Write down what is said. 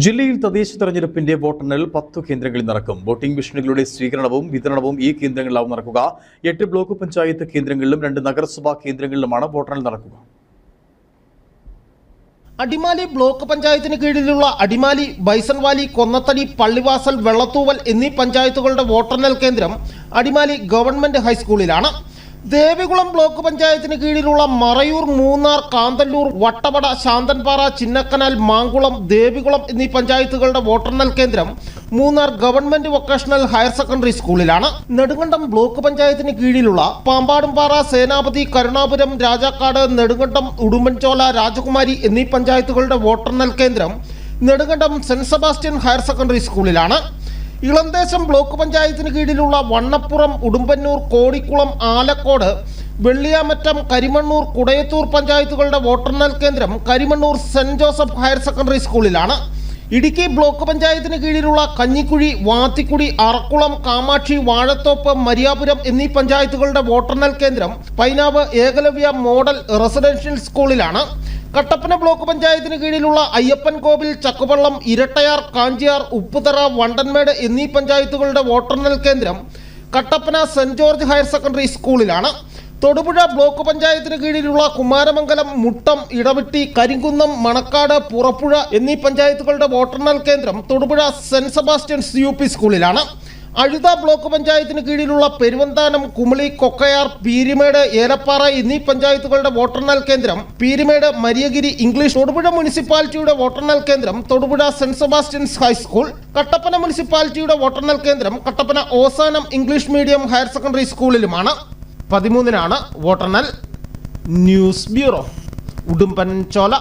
ജില്ലയിൽ തദ്ദേശ തെരഞ്ഞെടുപ്പിന്റെ വോട്ടെണ്ണൽ പത്തു കേന്ദ്രങ്ങളിൽ നടക്കും. വോട്ടിംഗ് മെഷീനുകളുടെ സ്വീകരണവും വിതരണവും ഈ കേന്ദ്രങ്ങളിലാവും നടക്കുക. എട്ട് ബ്ലോക്ക് പഞ്ചായത്ത് കേന്ദ്രങ്ങളിലും രണ്ട് നഗരസഭാ കേന്ദ്രങ്ങളിലുമാണ് വോട്ടെണ്ണൽ നടക്കുക. അടിമാലി ബ്ലോക്ക് പഞ്ചായത്തിന് കീഴിലുള്ള അടിമാലി ബൈസൺവാലി കൊന്നത്തടി പള്ളിവാസൽ വെള്ളത്തൂവൽ എന്നീ പഞ്ചായത്തുകളുടെ വോട്ടെണ്ണൽ കേന്ദ്രം അടിമാലി ഗവൺമെന്റ് ഹൈസ്കൂളിലാണ്. ദേവികുളം ബ്ലോക്ക് പഞ്ചായത്തിന് കീഴിലുള്ള മറയൂർ മൂന്നാർ കാന്തല്ലൂർ വട്ടവട ശാന്തൻപാറ ചിന്നക്കനാൽ മാങ്കുളം ദേവികുളം എന്നീ പഞ്ചായത്തുകളുടെ വോട്ടെണ്ണൽ കേന്ദ്രം Munnar government vocational higher secondary സ്കൂളിലാണ്. നെടുങ്കണ്ടം ബ്ലോക്ക് പഞ്ചായത്തിന് കീഴിലുള്ള പാമ്പാടുംപാറ സേനാപതി കരുണാപുരം രാജാക്കാട് നെടുങ്കണ്ടം ഉടുമ്പൻചോല രാജകുമാരി എന്നീ പഞ്ചായത്തുകളുടെ വോട്ടെണ്ണൽ കേന്ദ്രം Nedumkandam saint Sebastian higher secondary സ്കൂളിലാണ്. ഇളന്തേശം ബ്ലോക്ക് പഞ്ചായത്തിന് കീഴിലുള്ള വണ്ണപ്പുറം ഉടുമ്പന്നൂർ കോടിക്കുളം ആലക്കോട് വെള്ളിയാമറ്റം കരിമണ്ണൂർ കുടയത്തൂർ പഞ്ചായത്തുകളുടെ വോട്ടെണ്ണൽ കേന്ദ്രം Karimannoor saint Joseph higher secondary സ്കൂളിലാണ്. ഇടുക്കി ബ്ലോക്ക് പഞ്ചായത്തിന് കീഴിലുള്ള കഞ്ഞിക്കുഴി വാത്തിക്കുടി അറക്കുളം കാമാക്ഷി വാഴത്തോപ്പ് മരിയാപുരം എന്നീ പഞ്ചായത്തുകളുടെ വോട്ടെണ്ണൽ കേന്ദ്രം പൈനാവ് ഏകലവ്യ മോഡൽ റെസിഡൻഷ്യൽ സ്കൂളിലാണ്. കട്ടപ്പന ബ്ലോക്ക് പഞ്ചായത്തിന് കീഴിലുള്ള അയ്യപ്പൻ കോവിൽ ചക്കുവള്ളം ഇരട്ടയാർ കാഞ്ചിയാർ ഉപ്പുതറ വണ്ടൻമേട് എന്നീ പഞ്ചായത്തുകളുടെ വോട്ടെണ്ണൽ കേന്ദ്രം Kattappana saint George higher secondary സ്കൂളിലാണ്. തൊടുപുഴ ബ്ലോക്ക് പഞ്ചായത്തിന് കീഴിലുള്ള കുമാരമംഗലം മുട്ടം ഇടവിട്ടി കരിങ്കുന്നം മണക്കാട് പുറപ്പുഴ എന്നീ പഞ്ചായത്തുകളുടെ വോട്ടെണ്ണൽ കേന്ദ്രം തൊടുപുഴ സെന്റ് സെബാസ്റ്റ്യൻസ് യു സ്കൂളിലാണ്. അഴുത ബ്ലോക്ക് പഞ്ചായത്തിന് കീഴിലുള്ള പെരുവന്താനം കുമളി കൊക്കയാർ പീരിമേട് ഏലപ്പാറ എന്നീ പഞ്ചായത്തുകളുടെ വോട്ടെണ്ണൽ കേന്ദ്രം പീരിമേട് മരിയഗിരി ഇംഗ്ലീഷ് തൊടുപുഴ മുനിസിപ്പാലിറ്റിയുടെ വോട്ടെണ്ണൽ കേന്ദ്രം Thodupuzha saint Sebastian's high school Kattappana മുനിസിപ്പാലിറ്റിയുടെ വോട്ടെണ്ണൽ കേന്ദ്രം Kattappana Ozanam English medium higher secondary സ്കൂളിലുമാണ്. പതിമൂന്നിനാണ് വോട്ടെണ്ണൽ. ന്യൂസ് ബ്യൂറോ ഉടുമ്പൻ ചോല